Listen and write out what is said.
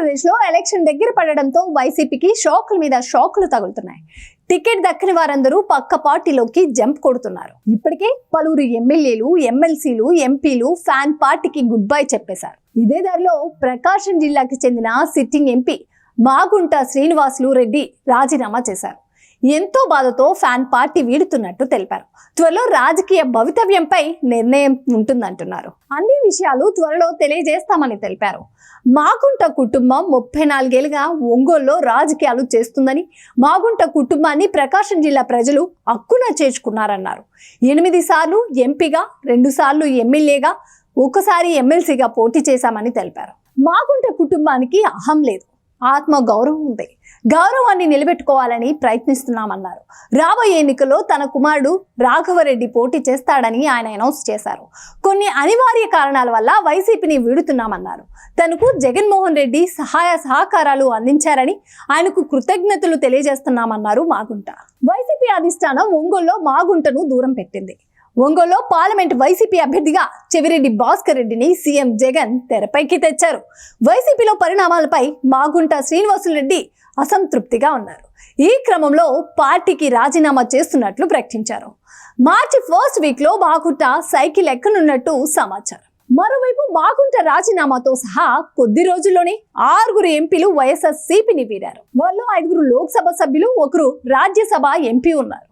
ఆంధ్రప్రదేశ్లో ఎలక్షన్ దగ్గర పడడంతో వైసీపీకి షాకుల మీద షాకులు తగులుతున్నాయి. టికెట్ దక్కని వారందరూ పక్క పార్టీలోకి జంప్ కొడుతున్నారు. ఇప్పటికే పలువురు ఎమ్మెల్యేలు ఎమ్మెల్సీలు ఎంపీలు ఫ్యాన్ పార్టీకి గుడ్ బై చెప్పేశారు. ఇదే దారిలో ప్రకాశం జిల్లాకి చెందిన సిట్టింగ్ ఎంపీ మాగుంట శ్రీనివాసులు రెడ్డి రాజీనామా చేశారు. ఎంతో బాధతో ఫ్యాన్ పార్టీ వీడుతున్నట్టు తెలిపారు. త్వరలో రాజకీయ భవితవ్యంపై నిర్ణయం ఉంటుందంటున్నారు. అన్ని విషయాలు త్వరలో తెలియజేస్తామని తెలిపారు. మాగుంట కుటుంబం ముప్పై నాలుగేళ్ళుగా ఒంగోలులో రాజకీయాలు చేస్తుందని మాగుంట కుటుంబాన్ని ప్రకాశం జిల్లా ప్రజలు హక్కున చేర్చుకున్నారన్నారు. ఎనిమిది సార్లు ఎంపీగా రెండు సార్లు ఎమ్మెల్యేగా ఒకసారి ఎమ్మెల్సీగా పోటీ చేశామని తెలిపారు. మాగుంట కుటుంబానికి అహం లేదు. ఆత్మ గౌరవం ఉంది. గౌరవాన్ని నిలబెట్టుకోవాలని ప్రయత్నిస్తున్నామన్నారు. రాబోయే ఎన్నికల్లో తన కుమారుడు రాఘవరెడ్డి పోటీ చేస్తాడని ఆయన అనౌన్స్ చేశారు. కొన్ని అనివార్య కారణాల వల్ల వైసీపీని వీడుతున్నామన్నారు. తనకు జగన్మోహన్ రెడ్డి సహాయ సహకారాలు అందించారని ఆయనకు కృతజ్ఞతలు తెలియజేస్తున్నామన్నారు మాగుంట. వైసీపీ అధిష్టానం ఒంగోల్లో మాగుంటను దూరం పెట్టింది. ఒంగోలులో పార్లమెంట్ వైసీపీ అభ్యర్థిగా చెవిరెడ్డి భాస్కర్ రెడ్డిని సీఎం జగన్ తెరపైకి తెచ్చారు. వైసీపీలో పరిణామాలపై మాగుంట శ్రీనివాసులరెడ్డి అసంతృప్తిగా ఉన్నారు. ఈ క్రమంలో పార్టీకి రాజీనామా చేస్తున్నట్లు ప్రకటించారు. మార్చి ఫస్ట్ వీక్లో మాగుంట సైకిల్ ఎక్కనున్నట్టు సమాచారం. మరోవైపు మాగుంట రాజీనామాతో సహా కొద్ది రోజుల్లోనే ఆరుగురు ఎంపీలు వైఎస్ఆర్ సిపిని వీడారు వాళ్ళు ఐదుగురు లోక్సభ సభ్యులు ఒకరు రాజ్యసభ ఎంపీ ఉన్నారు.